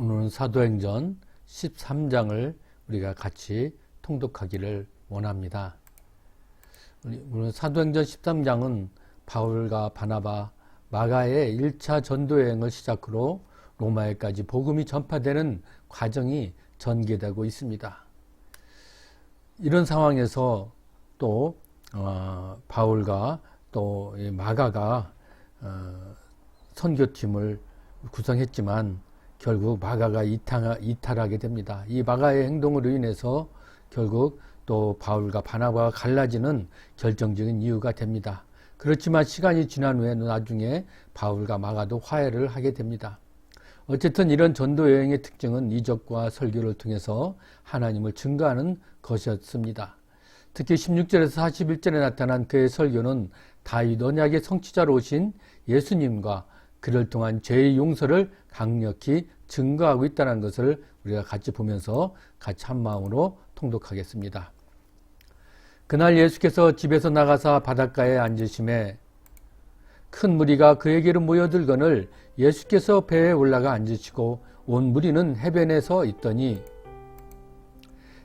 오늘은 사도행전 13장을 우리가 같이 통독하기를 원합니다. 우리 사도행전 13장은 바울과 바나바, 마가의 1차 전도 여행을 시작으로 로마에까지 복음이 전파되는 과정이 전개되고 있습니다. 이런 상황에서 또 어, 바울과 또 마가가 어, 선교팀을 구성했지만 결국 마가가 이탈 하게 됩니다. 이 마가의 행동으로 인해서 결국 또 바울과 바나바가 갈라지는 결정적인 이유가 됩니다. 그렇지만 시간이 지난 후에는 나중에 바울과 마가도 화해를 하게 됩니다. 어쨌든 이런 전도 여행의 특징은 이적과 설교를 통해서 하나님을 증거하는 것이었습니다. 특히 16절에서 41절에 나타난 그의 설교는 다윗 언약의 성취자로 오신 예수님과 그를 통한 죄의 용서를 강력히 증거하고 있다는 것을 우리가 같이 보면서 같이 한 마음으로 통독하겠습니다. 그날 예수께서 집에서 나가사 바닷가에 앉으심에 큰 무리가 그에게로 모여들거늘 예수께서 배에 올라가 앉으시고 온 무리는 해변에 서 있더니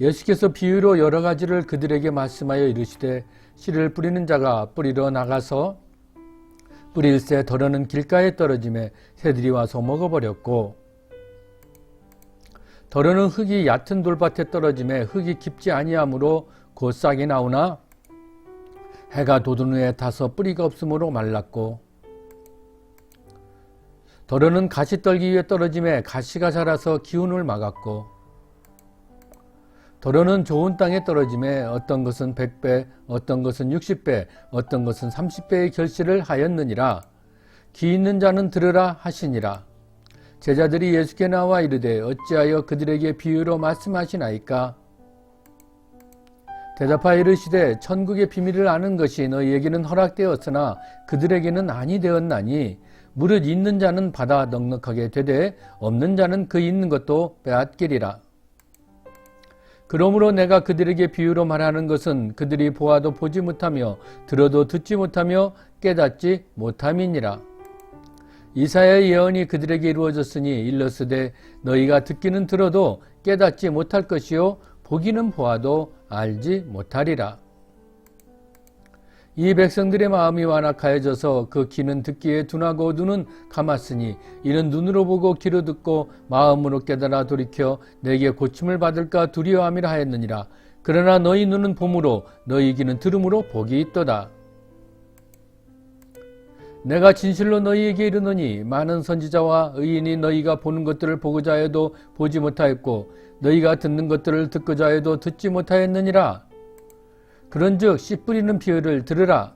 예수께서 비유로 여러 가지를 그들에게 말씀하여 이르시되 씨를 뿌리는 자가 뿌리러 나가서 뿌릴새 더러는 길가에 떨어짐에 새들이 와서 먹어버렸고 더러는 흙이 얕은 돌밭에 떨어짐에 흙이 깊지 아니하므로 곧 싹이 나오나 해가 돋은 후에 타서 뿌리가 없으므로 말랐고 더러는 가시 떨기 위에 떨어짐에 가시가 자라서 기운을 막았고 더러는 좋은 땅에 떨어짐에 어떤 것은 100배, 어떤 것은 60배, 어떤 것은 30배의 결실을 하였느니라. 귀 있는 자는 들으라 하시니라. 제자들이 예수께 나와 이르되 어찌하여 그들에게 비유로 말씀하시나이까? 대답하여 이르시되 천국의 비밀을 아는 것이 너희에게는 허락되었으나 그들에게는 아니 되었나니 무릇 있는 자는 받아 넉넉하게 되되 없는 자는 그 있는 것도 빼앗기리라. 그러므로 내가 그들에게 비유로 말하는 것은 그들이 보아도 보지 못하며 들어도 듣지 못하며 깨닫지 못함이니라. 이사야의 예언이 그들에게 이루어졌으니 일러스되 너희가 듣기는 들어도 깨닫지 못할 것이요 보기는 보아도 알지 못하리라. 이 백성들의 마음이 완악하여져서 그 귀는 듣기에 둔하고 눈은 감았으니 이는 눈으로 보고 귀로 듣고 마음으로 깨달아 돌이켜 내게 고침을 받을까 두려워함이라 하였느니라. 그러나 너희 눈은 봄으로 너희 귀는 들음으로 복이 있도다. 내가 진실로 너희에게 이르노니 많은 선지자와 의인이 너희가 보는 것들을 보고자 해도 보지 못하였고 너희가 듣는 것들을 듣고자 해도 듣지 못하였느니라. 그런즉 씨 뿌리는 비유를 들으라.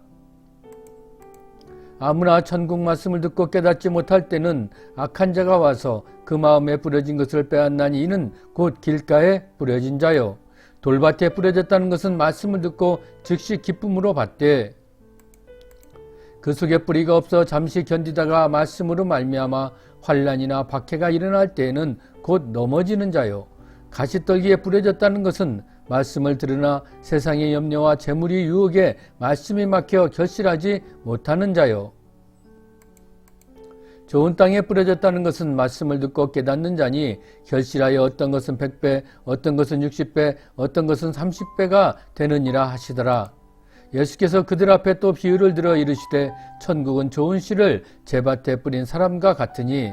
아무나 천국 말씀을 듣고 깨닫지 못할 때는 악한 자가 와서 그 마음에 뿌려진 것을 빼앗나니 이는 곧 길가에 뿌려진 자요. 돌밭에 뿌려졌다는 것은 말씀을 듣고 즉시 기쁨으로 받되 그 속에 뿌리가 없어 잠시 견디다가 말씀으로 말미암아 환란이나 박해가 일어날 때에는 곧 넘어지는 자요. 가시떨기에 뿌려졌다는 것은 말씀을 들으나 세상의 염려와 재물이 유혹에 말씀이 막혀 결실하지 못하는 자요. 좋은 땅에 뿌려졌다는 것은 말씀을 듣고 깨닫는 자니 결실하여 어떤 것은 100배, 어떤 것은 60배, 어떤 것은 30배가 되느니라 하시더라. 예수께서 그들 앞에 또 비유를 들어 이르시되 천국은 좋은 씨를 제밭에 뿌린 사람과 같으니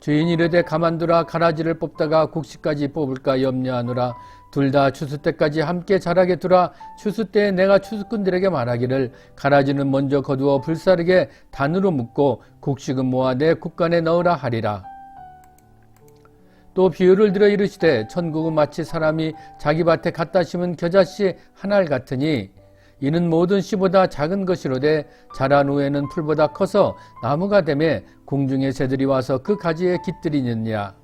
주인이 이르되 가만두라 가라지를 뽑다가 곡식까지 뽑을까 염려하노라. 둘 다 추수 때까지 함께 자라게 두라. 추수 때에 내가 추수꾼들에게 말하기를 가라지는 먼저 거두어 불사르게 단으로 묶고 곡식은 모아 내 국간에 넣으라 하리라. 또 비유를 들어 이르시되 천국은 마치 사람이 자기 밭에 갖다 심은 겨자씨 하나를 같으니 이는 모든 씨보다 작은 것이로되 자란 후에는 풀보다 커서 나무가 되매 공중의 새들이 와서 그 가지에 깃들이느니라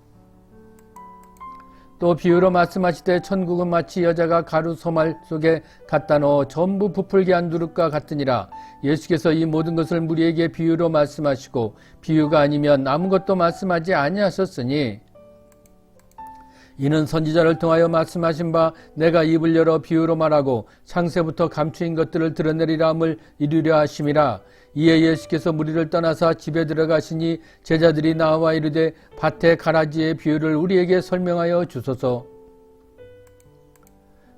또 비유로 말씀하시되 천국은 마치 여자가 가루 소말 속에 갖다 넣어 전부 부풀게 한 누룩과 같으니라. 예수께서 이 모든 것을 우리에게 비유로 말씀하시고 비유가 아니면 아무것도 말씀하지 아니하셨으니 이는 선지자를 통하여 말씀하신 바 내가 입을 열어 비유로 말하고 창세부터 감추인 것들을 드러내리라 함을 이루려 하심이라. 이에 예수께서 무리를 떠나사 집에 들어가시니 제자들이 나와 이르되 밭의 가라지의 비유를 우리에게 설명하여 주소서.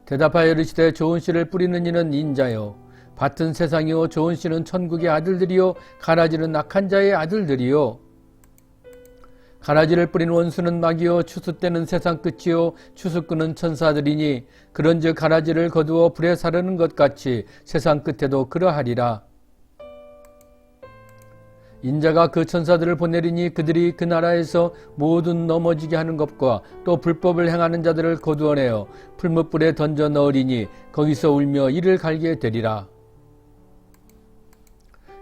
대답하여 이르시되 좋은 씨를 뿌리는 이는 인자요. 밭은 세상이요. 좋은 씨는 천국의 아들들이요. 가라지는 악한 자의 아들들이요 가라지를 뿌린 원수는 마귀요 추수 때는 세상 끝이요 추수 끄는 천사들이니 그런즉 가라지를 거두어 불에 사르는 것 같이 세상 끝에도 그러하리라 인자가 그 천사들을 보내리니 그들이 그 나라에서 모든 넘어지게 하는 것과 또 불법을 행하는 자들을 거두어내어 풀무불에 던져 넣으리니 거기서 울며 이를 갈게 되리라.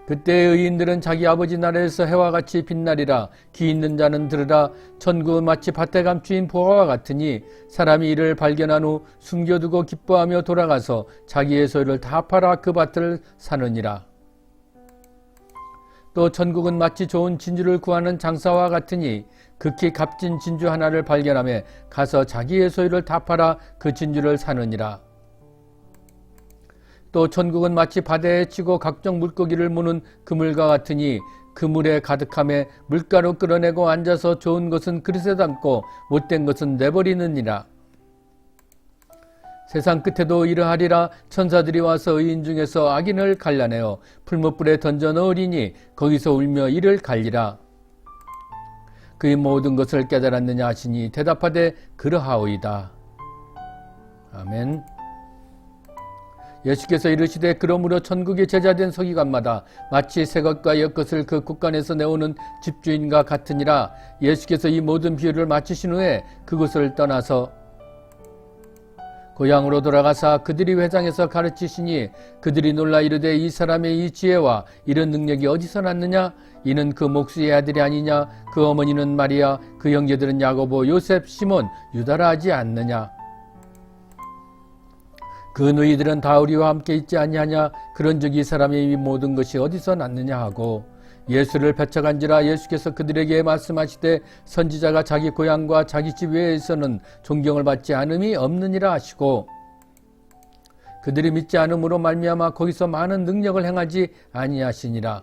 그때 의인들은 자기 아버지 나라에서 해와 같이 빛나리라. 귀 있는 자는 들으라. 천국은 마치 밭에 감추인 보화와 같으니 사람이 이를 발견한 후 숨겨두고 기뻐하며 돌아가서 자기의 소유를 다 팔아 그 밭을 사느니라. 또 천국은 마치 좋은 진주를 구하는 장사와 같으니 극히 값진 진주 하나를 발견하며 가서 자기의 소유를 다 팔아 그 진주를 사느니라 또 천국은 마치 바다에 치고 각종 물고기를 무는 그물과 같으니 그물에 가득함에 물가로 끌어내고 앉아서 좋은 것은 그릇에 담고 못된 것은 내버리느니라. 세상 끝에도 이러하리라 천사들이 와서 의인 중에서 악인을 갈라내어 풀무불에 던져 넣으리니 거기서 울며 이를 갈리라. 그의 모든 것을 깨달았느냐 하시니 대답하되 그러하오이다. 아멘. 예수께서 이르시되 그러므로 천국의 제자된 서기관마다 마치 새 것과 옛 것을 그 국간에서 내오는 집주인과 같으니라. 예수께서 이 모든 비유를 마치신 후에 그곳을 떠나서 고향으로 돌아가사 그들이 회장에서 가르치시니 그들이 놀라 이르되 이 사람의 이 지혜와 이런 능력이 어디서 났느냐? 이는 그 목수의 아들이 아니냐? 그 어머니는 마리아 그 형제들은 야고보 요셉 시몬 유다라 하지 않느냐 그 너희들은 다 우리와 함께 있지 아니하냐? 그런즉 이 사람의 이 모든 것이 어디서 났느냐 하고 예수를 배척한지라 예수께서 그들에게 말씀하시되 선지자가 자기 고향과 자기 집 외에서는 존경을 받지 않음이 없느니라 하시고 그들이 믿지 않음으로 말미암아 거기서 많은 능력을 행하지 아니하시니라